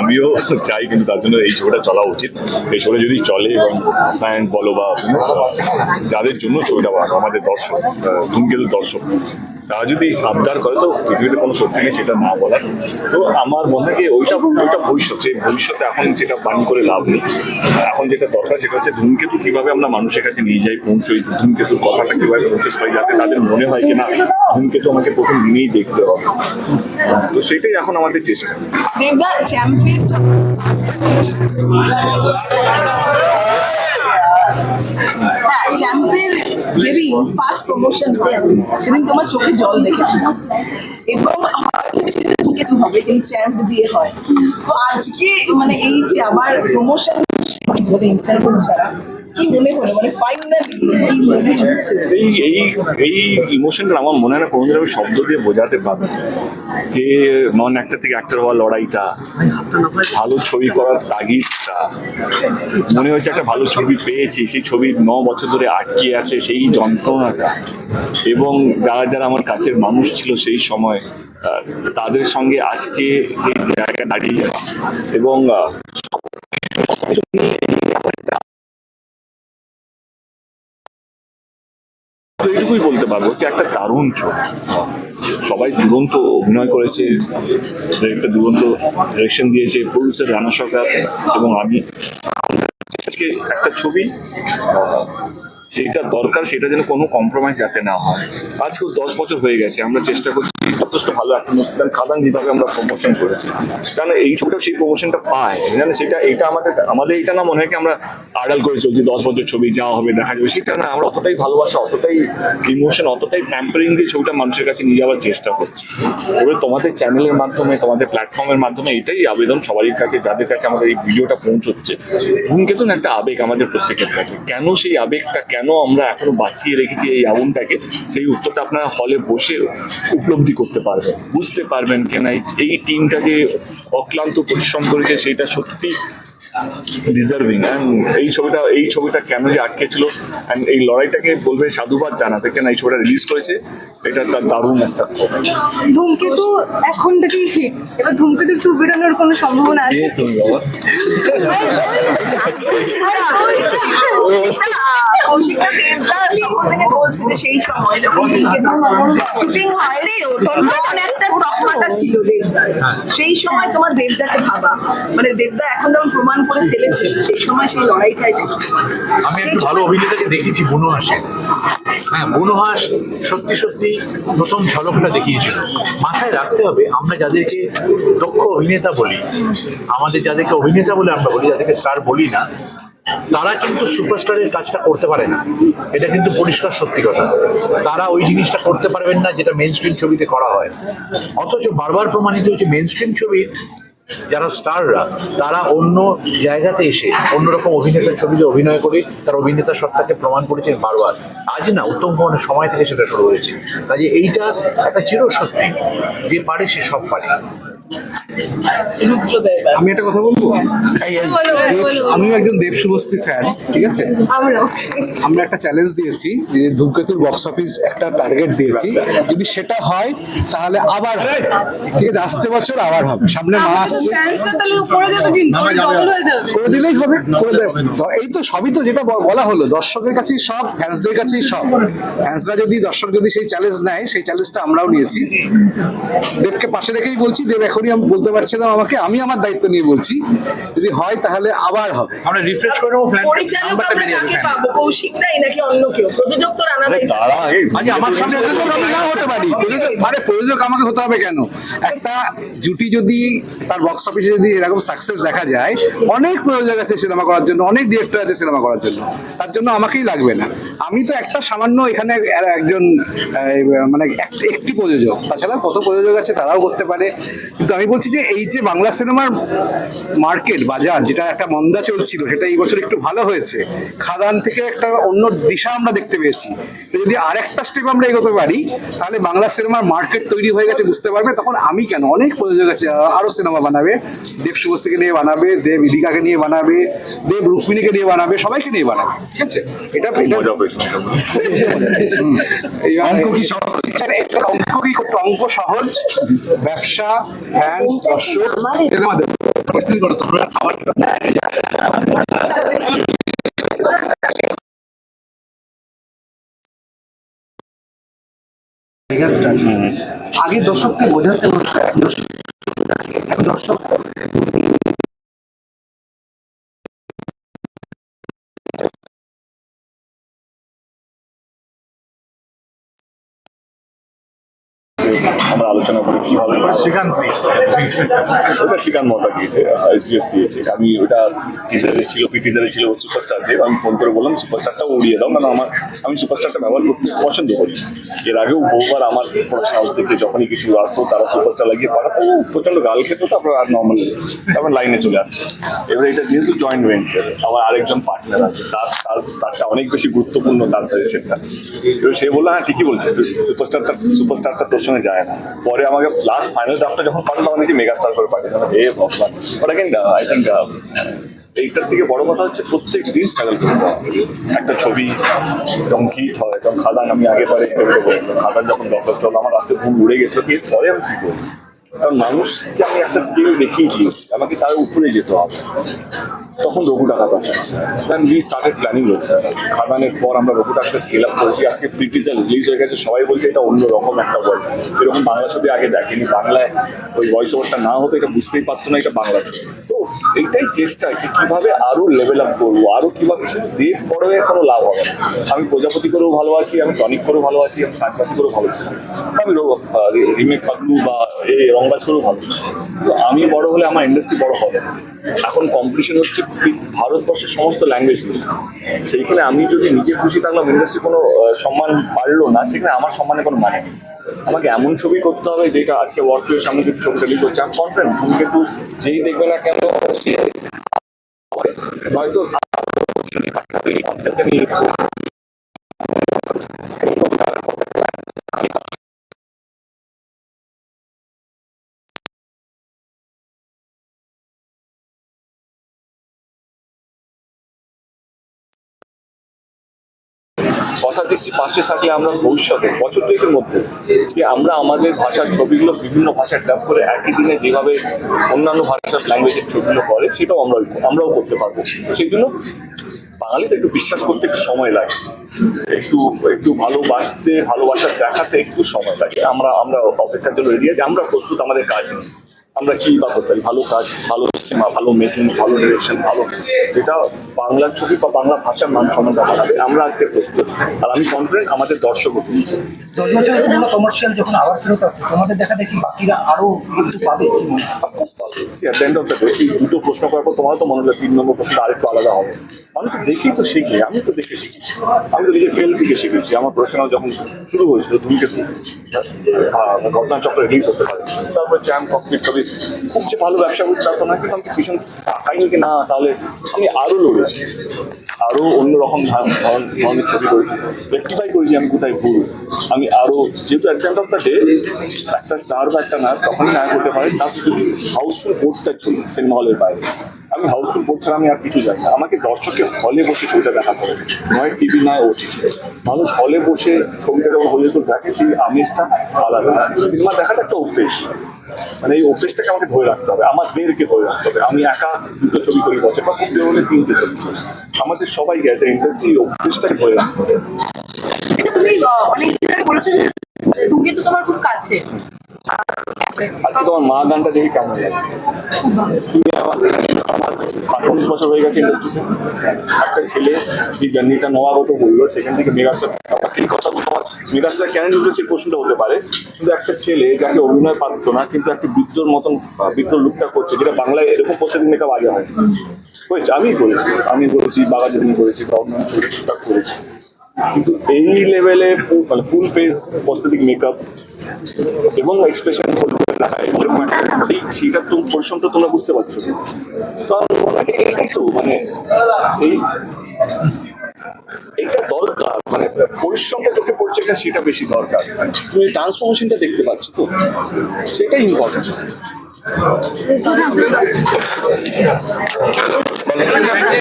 আমিও চাই, কিন্তু তার জন্য এই ছবিটা চলা উচিত। এই ছবিটা যদি চলে এবং ফ্যান বলো বা যাদের জন্য ছবিটা বানানো, আমাদের দর্শক ধূমকেতু দর্শক তারা যদি আবদার করে, তো পৃথিবীতে কোনো সত্যি নেই সেটা না বলার। তো আমার মনে হয় ওইটা ওইটা ভবিষ্যৎ, সেই ভবিষ্যতে এখন যেটা বান করে লাভ নেই। এখন যেটা দরকার, সেটা হচ্ছে ধূমকেতু কীভাবে আমরা মানুষের কাছে নিয়ে যাই, পৌঁছই, ধূমকেতুর কথাটা কীভাবে পৌঁছে পাই যাতে তাদের মনে হয় কি না, ধূমকেতু আমাকে প্রথম দিনেই দেখতে হবে। তো সেটাই এখন আমাদের চেষ্টা। হ্যাঁ চ্যাম্পিয়ন যেদিন ফার্স্ট প্রমোশন হয় সেদিন তোমার চোখে জল দেখেছিলাম এবং হয়েছিল ধূমকেতু হবে কিন্তু চ্যাম্প দিয়ে হয়। তো আজকে মানে এই যে আবার প্রমোশন বলে ইন্টারভিউ ছাড়া কি মনে হলো? মানে ফাইনালি হচ্ছে? এই এই ইমোশনটা আমার মনে হয় না কোনোদিন আমি শব্দ দিয়ে বোঝাতে পারব যে নন একটা থেকে একটা হওয়ার লড়াইটা, ভালো ছবি করার তাগিদটা মনে হয়েছে একটা ভালো ছবি পেয়েছি। সেই ছবি ন বছর ধরে আটকে আছে সেই যন্ত্রণাটা। এবং যারা যারা আমার কাছের মানুষ ছিল সেই সময় তাদের সঙ্গে আজকে যে জায়গায় দাঁড়িয়ে আছে। এবং এইটুকুই বলতে পারব একটা দারুণ ছবি। সবাই দুরন্ত অভিনয় করেছে, একটা দুরন্ত ডিরেকশন দিয়েছে প্রডিউসার রানা সরকার এবং আমি। আজকে একটা ছবি, যেটা দরকার সেটা যেন কোনো কম্প্রোমাইজ যাতে না হয়। আজকেও দশ বছর হয়ে গেছে, আমরা চেষ্টা করছি যথেষ্ট ভালো একটা খাদান যেভাবে আমরা প্রমোশন করেছি। কারণ এই ছবিটা সেই প্রমোশনটা পায়। জানে সেটা, এটা আমাদের আমাদের এটা না মনে হয় কি আমরা আড়াল করে চলছি, দশ বছর ছবি যা হবে দেখা যাবে। সেটা না, আমরা অতটাই ভালোবাসা, অতটাই ইমোশন অতটাই প্যাম্পারিং দিয়ে ছবিটা মানুষের কাছে নিয়ে যাওয়ার চেষ্টা করছি। এবার তোমাদের চ্যানেলের মাধ্যমে, তোমাদের প্ল্যাটফর্মের মাধ্যমে এটাই আবেদন সবারই কাছে, যাদের কাছে আমাদের এই ভিডিওটা পৌঁছচ্ছে। ধূমকেতুন একটা আবেগ আমাদের প্রত্যেকের কাছে। কেন সেই আবেগটা, কেন আমরা এখনও বাঁচিয়ে রেখেছি এই আগুনটাকে? সেই উত্তরটা আপনারা হলে বসে উপলব্ধি করতে পারবেন বুঝতে পারবেন কেন এই- টিমটা যে অক্লান্ত পরিশ্রম করেছে, সেটা সত্যি ডিজার্ভিং অ্যান্ড এই ছবিটা এই ছবিটা কেন যে আটকে ছিল অ্যান্ড এই লড়াইটাকে বলবে সাধুবাদ জানাবে কেন এই ছবিটা রিলিজ করেছে? এটা তার দারুণ একটা খবর ধূমকেতু এখন থেকেই হিট এবার ধূমকেতু টু বেরোনোর কোনো সম্ভাবনা আছে? তুমি বাবা? সেই সময় সেই সময় তোমার দেবদাকে ভাবা মানে দেবদা এখন যখন প্রমাণ করে ফেলেছে সেই সময় সেই লড়াইটাই ছিল আমি একটু ভালো অভিনেতাকে দেখেছি বনহাসে হ্যাঁ বনহাস সত্যি সত্যি প্রথম ঝলকটা দেখিয়েছিল। মাথায় রাখতে হবে, আমরা যাদেরকে দক্ষ অভিনেতা বলি, আমাদের যাদেরকে অভিনেতা বলে আমরা বলি, যাদেরকে স্টার বলি না, তারা কিন্তু সুপারস্টারের কাজটা করতে পারে না। এটা কিন্তু পরিষ্কার সত্যি কথা। তারা ওই জিনিসটা করতে পারবেন না যেটা মেন স্ক্রিন ছবিতে করা হয়। অথচ বারবার প্রমাণিত হয়েছে মেন স্ক্রিন ছবির যারা স্টাররা, তারা অন্য জায়গাতে এসে অন্যরকম অভিনেতার ছবিতে অভিনয় করে, তার অভিনেতা সত্তাকে প্রমাণ করেছেন বারবার। আজ না, উত্তম কুমারের সময় থেকে সেটা শুরু হয়েছে। কাজে এইটা একটা চিরসত্যি, যে পারে সে সব পারে। আমি একটা কথা বলব? বলো, আমিও একজন দেব শুভশ্রী ফ্যান ঠিক আছে? আমরা একটা চ্যালেঞ্জ দিয়েছি যে ধূমকেতুর বক্স অফিস একটা টার্গেট দিয়েছি। যদি সেটা হয় তাহলে আবার ঠিক আছে আসছে বছর আবার হবে। সামনে মা আসছে। করে হয়ে দিলেই হবে করে দেবে। এই তো সবই তো যেটা ব- বলা হলো দর্শকের কাছেই সব ফ্যান্সদের কাছেই সব। ফ্যান্সরা যদি দর্শক যদি সেই চ্যালেঞ্জ নেয় সেই চ্যালেঞ্জটা আমরাও নিয়েছি। দেবকে পাশে রেখেই বলছি দেব এখনই আমি বলতে পারছিলাম আমাকে আমি আমার দায়িত্ব নিয়ে বলছি যদি হয় তাহলে আবার হবে। আমরা রিফ্রেশ করে নেব পরিচালক আমরা কাকে fan। পাবো কৌশিকটাই নাকি অন্য কেউ? প্রযোজক তো রানা ভাই তারা আমার সামনে আমি নাও হতে পারি। মানে প্রযোজক আমাকে হতে হবে কেন? একটা জুটি যদি তার বক্স অফিসে যদি এরকম সাকসেস দেখা যায় অনেক প্রযোজক আছে সিনেমা করার জন্য অনেক ডিরেক্টর আছে সিনেমা করার জন্য তার জন্য আমাকেই লাগবে না। আমি তো একটা সামান্য এখানে একজন মানে একটি প্রযোজক তাছাড়া কত প্রযোজক আছে তারাও করতে পারে। কিন্তু আমি বলছি যে এই যে বাংলা সিনেমার মার্কেট বাজার যেটা একটা মন্দা চলছিল সেটা এই বছর একটু ভালো হয়েছে। খাদান থেকে একটা অন্য দিশা আমরা দেখতে পেয়েছি। যদি আর একটা স্টেপ আমরা এগোতে পারি তাহলে বাংলা সিনেমার মার্কেট তৈরি হয়ে গেছে বুঝতে পারবে। তখন আমি কেন? অনেক প্রযোজক আছে যারা আরও সিনেমা বানাবে। দেব শুভশ্রীকে নিয়ে বানাবে দেব ইদিকাকে নিয়ে বানাবে দেব রুক্মিণীকে নিয়ে বানাবে সবাইকে নিয়ে বানাবে ঠিক আছে? এটা অঙ্ক কি সহজ? অঙ্ক কি অঙ্ক সহজ ব্যবসা দর্শক সিনেমা কোশ্চেন করো তোমরা আগে দর্শককে বোঝাতে দর্শক- আলোচনা করি কি শ্রীকান্ত ওটা শ্রীকান্ত মহতা দিয়েছে এসডিএফ দিয়েছে। আমি ওটা টিজারে ছিল পি টিজারে ছিল সুপারস্টার দেব আমি ফোন করে বললাম সুপারস্টারটা উড়িয়ে দাও কারণ আমার আমি সুপারস্টারটা ব্যবহার করতে পছন্দ করি। এর আগেও বহুবার আমার প্রোডাকশন হাউস থেকে যখনই কিছু আসতো তারা সুপারস্টার লাগিয়ে পাঠাতো প্রচণ্ড গাল খেতো তারপর আর নর্মাল তারপর লাইনে চলে আসতো। এবার এটা যেহেতু জয়েন্ট ভেঞ্চার আমার আরেকজন পার্টনার আছে তার তারটা অনেক বেশি গুরুত্বপূর্ণ তার সাজেশনটা এবার সে বলল হ্যাঁ ঠিকই বলছিস সুপারস্টারটা সুপারস্টারটা তোর সঙ্গে যায় না। পরে আমাকে লাস্ট ফাইনাল ড্রাফটটা যখন পাঠালো মেগা স্টার করে পাঠিয়ে হে ভগবান। বাট অ্যাগেন আই এইটার থেকে বড় কথা হচ্ছে প্রত্যেক দিন স্ট্রাগল করতে একটা ছবি যখন হিট হয়, যখন খাদান আমি আগে পরে খাদান যখন ব্লকবাস্টার হলো, আমার রাতে ঘুম উড়ে গেছিল। এরপরে আমি কি করব? কারণ মানুষকে আমি একটা স্কিল দেখিয়ে দিয়েছি, আমাকে তার উপরে যেতে হবে। তখন রঘু ডাকাত আসে then we started planning Raghu. খাদানের পর আমরা রঘু ডাকাতে স্কেল আপ করেছি। আজকে প্রিটিজার রিলিজ হয়ে গেছে। সবাই বলছে এটা অন্য রকম একটা ওয়ার্ল্ড এরকম বাংলা ছবি আগে দেখেনি। বাংলায় ওই ভয়েস ওভারটা না হতো এটা বুঝতেই পারতো না এটা বাংলা ছবি। এইটাই চেষ্টা যে কীভাবে আরও লেভেল আপ করব, আরও কীভাবে দেখ বড় হয়ে কোনো লাভ হবে আমি প্রজাপতি করেও ভালোবাসি আমি টনিক করেও ভালোবাসি আমি সাতবাসী করেও ভালোবাসি আমি রিমেক পাগলু বা এ রংবাজ করেও ভালো তো আমি বড় হলে আমার ইন্ডাস্ট্রি বড় হবে। এখন কম্পিটিশন হচ্ছে ভারতবর্ষের সমস্ত ল্যাঙ্গুয়েজ নিয়ে। সেইখানে আমি যদি নিজে খুশি থাকলাম ইন্ডাস্ট্রি কোনো সম্মান পারল না, সেখানে আমার সম্মানে কোনো মানে নেই। আমাকে এমন ছবি করতে হবে যেটা আজকে ওয়ার্কের সামনে কিছু ছবিটা রিলিজ হচ্ছে। আমি কনফিডেন্ট ধূমকেতু যেই দেখবে না কেন হয়তো কথা দিচ্ছি, পাশে থাকলে আমরা ভবিষ্যতে, বছর দুয়েকের মধ্যে, যে আমরা আমাদের ভাষার ছবিগুলো বিভিন্ন ভাষায় ড্রাপ করে একই দিনে যেভাবে অন্যান্য ভাষার ল্যাঙ্গুয়েজের ছবিগুলো করে, সেটাও আমরা আমরাও করতে পারব। সেই জন্য বাঙালিতে একটু বিশ্বাস করতে একটু সময় লাগে। একটু একটু ভালোবাসতে, ভালোবাসা দেখাতে একটু সময় লাগে। আমরা আমরা অপেক্ষার জন্য রেডি আছি, আমরা প্রস্তুত, আমাদের কাজ নিয়ে আমরা কি বা করতে পারি? ভালো কাজ, ভালো সিনেমা, ভালো মেকিং ভালো ডিরেকশন ভালো যেটা বাংলার ছবি বা বাংলা ভাষার মান সম্মান বাড়াবে আমরা আজকে প্রস্তুত। আর আমি কনফিডেন্ট আমাদের দর্শকও প্রস্তুত দশ বছরের কমার্শিয়াল যখন আবার ফেরত আসে তোমাদের দেখা দেখি বাকিরা আরও একটু পাবে মনে হয়? দুটো প্রশ্ন করার পর তোমার তো মনে হলো তিন নম্বর প্রশ্নটা আরেকটু আলাদা হবে। মানুষ দেখেই তো শিখে আমি তো দেখে শিখেছি। আমি তো নিজের ফেল থেকে শিখেছি। আমার প্রফেশনাল যখন শুরু হয়েছিল ধূমকেতু আহ, ঘটনা চক্র রিলিজ হতে পারে। তারপরে চ্যাম কমপ্লিট করি খুব যে ভালো ব্যবসা করতে পারতো না কিন্তু আমি ভীষণ টাকাই কি না তাহলে আমি আরও লড়েছি। আরও অন্যরকম ধরনের ছবি করেছি। রেক্টিফাই করেছি আমি কোথায় ভুল। আমি আরও যেহেতু একটা অফ দ্য ডে একটা স্টার বা একটা নায়ক তখনই নায়ক হতে পারে, তার যদি হাউসফুল বোর্ডটা চলে সিনেমা হলের বাইরে। আমি হাউসফুল বোর্ড ছাড়া আমি আর কিছু জানি না। আমাকে দর্শককে হলে বসে ছবিটা দেখাতে হবে নয় টিভি নয় ওটি মানুষ হলে বসে ছবিটা যখন হলে তো দেখে সেই আমেজটা আলাদা। সিনেমা দেখাটা একটা অভ্যেস। মানে এই অভ্যেসটাকে আমাকে ধরে রাখতে হবে আমাদেরকে ধরে রাখতে হবে। আমি একা দুটো ছবি করি বছর বা খুব হলে তিনটে ছবি আমাদের সবাই গেছে ইন্ডাস্ট্রি অভ্যেসটাকে ধরে রাখতে হবে। তুমি অনেক বলেছ তো তোমার খুব কাছে। আজকে তোমার মা গানটা দেখে কেমন লাগে? তুমি আমার আঠারোশ বছর হয়ে গেছে ইন্ডাস্ট্রিতে একটা ছেলে যে জার্নিটা নবাগত বলল, সেখান থেকে মেগাস্টার এই কথা মেগাস্টার কেন নিতে সেই প্রশ্নটা হতে পারে। কিন্তু একটা ছেলে যাকে অভিনয় পারতো না, কিন্তু একটা বৃদ্ধর মতন বৃদ্ধ লুকটা করছে, যেটা বাংলায় এরকম প্রস্তুতি মেকআপ আগে হয়। হয়েছে আমি করেছি। আমি করেছি বাগাজনী করেছি বা অন্যান্য টুকটাক করেছি। কিন্তু এই লেভেলে মানে ফুল ফেস প্রস্থেটিক মেকআপ এবং এক্সপ্রেশন সেইটার তো পরিশ্রমটা তোমরা বুঝতে পারছ। মনে তো মানে এই এটা দরকার মানে পরিশ্রমটা চোখে পড়ছে কিনা সেটা বেশি দরকার। তুমি ট্রান্সফরমেশনটা দেখতে পাচ্ছ তো? সেটাই ইম্পর্টেন্ট